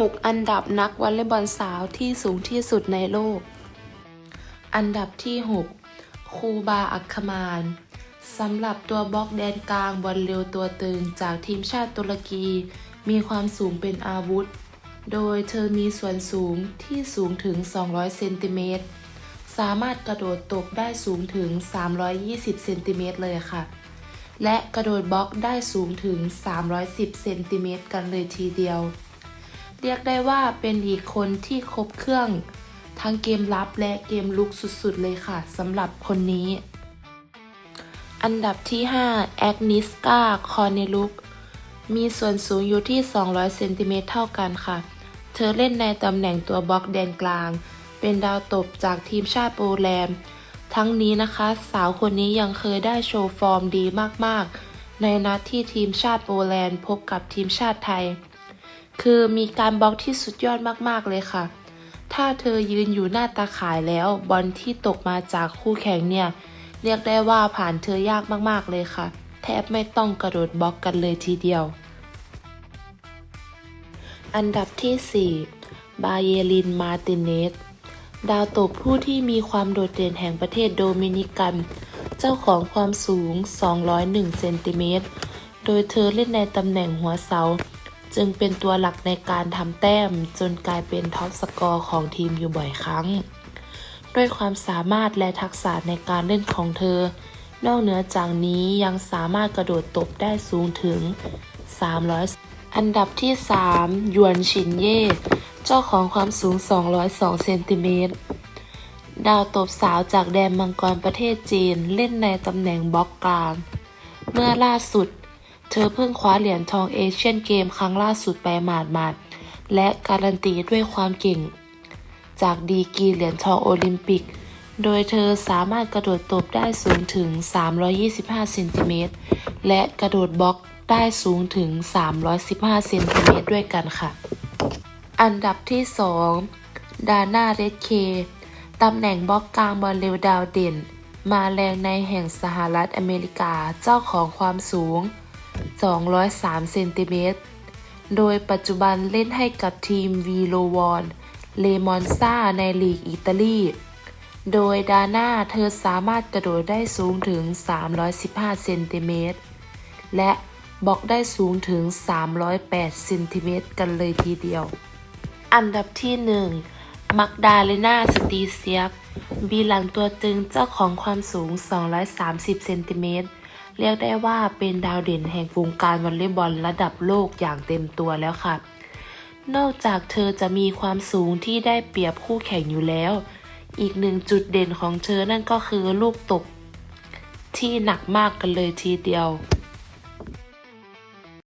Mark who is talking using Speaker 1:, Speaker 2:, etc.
Speaker 1: 6 อันดับนักวอลเลย์บอลสาวที่สูงที่สุดในโลก อันดับที่ 6 คูบาอัคคมานสำหรับตัวบล็อกแดนกลางบอลเร็วตัวตึงจากทีมชาติตุรกี มีความสูงเป็นอาวุธ โดยเธอมีส่วนสูงที่สูงถึง 200 เซนติเมตร สามารถกระโดดตบได้สูงถึง 320 เซนติเมตรเลยค่ะ และกระโดดบล็อกได้สูงถึง 310 เซนติเมตรกันเลยทีเดียว เรียกได้ว่าเป็นอีกคนที่ครบเครื่อง ทั้งเกมรับและเกมลุกสุดๆเลยค่ะสำหรับคนนี้ อันดับที่ 5 แอกนิสกาคอร์เนลุกมีส่วนสูงอยู่ที่ 200 เซนติเมตรเท่ากันค่ะ เธอเล่นในตำแหน่งตัวบล็อกแดนกลาง เป็นดาวตบจากทีมชาติโปแลนด์ ทั้งนี้นะคะ สาวคนนี้ยังเคยได้โชว์ฟอร์มดีมากๆ ในนัดที่ทีมชาติโปแลนด์พบกับทีมชาติไทย คือมีการบล็อกที่สุดยอดมากๆเลยค่ะ ถ้าเธอยืนอยู่หน้าตาข่ายแล้วบอลที่ตกมาจากคู่แข่งเนี่ย เรียกได้ว่าผ่านเธอยากมากๆเลยค่ะ แทบไม่ต้องกระโดดบล็อกกันเลยทีเดียว อันดับที่ 4 บาเยลิน มาติเนส ดาวตบผู้ที่มีความโดดเด่นแห่งประเทศโดมินิกัน เจ้าของความสูง 201 เซนติเมตร โดยเธอเล่นในตำแหน่งหัวเสา จึงเป็นตัวหลักในการทำแต้มจนกลายเป็นท็อปสกอร์ของทีมอยู่บ่อยครั้ง ด้วยความสามารถและทักษะในการเล่นของเธอ นอกเหนือจากนี้ยังสามารถกระโดดตบได้สูงถึง 300 อันดับที่ 3 ยวนชินเย่ เจ้าของความสูง 202 เซนติเมตรดาวตบสาวจากแดนมังกรประเทศจีนเล่นในตำแหน่งบล็อกกลาง เมื่อล่าสุด เธอเพิ่งคว้าเหรียญทองเอเชียนเกมครั้งล่าสุดไปหมาดๆและการันตีด้วยความเก่ง จากดีกรีเหรียญทองโอลิมปิก โดยเธอสามารถกระโดดตบได้สูงถึง 325เซนติเมตรและกระโดดบล็อกได้สูงถึง 315เซนติเมตรด้วยกันค่ะ อันดับที่ 2 ดาน่าเรดเค ตำแหน่งบล็อกกลางบอลเร็วดาวเด่น มาแรงในแห่งสหรัฐอเมริกาเจ้าของความสูง 203 เซนติเมตร โดยปัจจุบันเล่นให้กับทีมวีโลวอนเลมอนซาในลีกอิตาลี โดยดาน่าเธอสามารถกระโดดได้สูงถึง 315 เซนติเมตร และบล็อกได้สูงถึง 308 เซนติเมตรกันเลยทีเดียว อันดับที่ 1 มักดาเลนาสตีเซียกบีหลังตัวตึงเจ้าของความสูง 230 เซนติเมตร เรียกได้ว่าเป็นดาวเด่นแห่งวงการวอลเลย์บอลระดับโลกอย่างเต็มตัวแล้วค่ะ นอกจากเธอจะมีความสูงที่ได้เปรียบคู่แข่งอยู่แล้ว อีกหนึ่งจุดเด่นของเธอนั่นก็คือลูกตกที่หนักมากกันเลยทีเดียว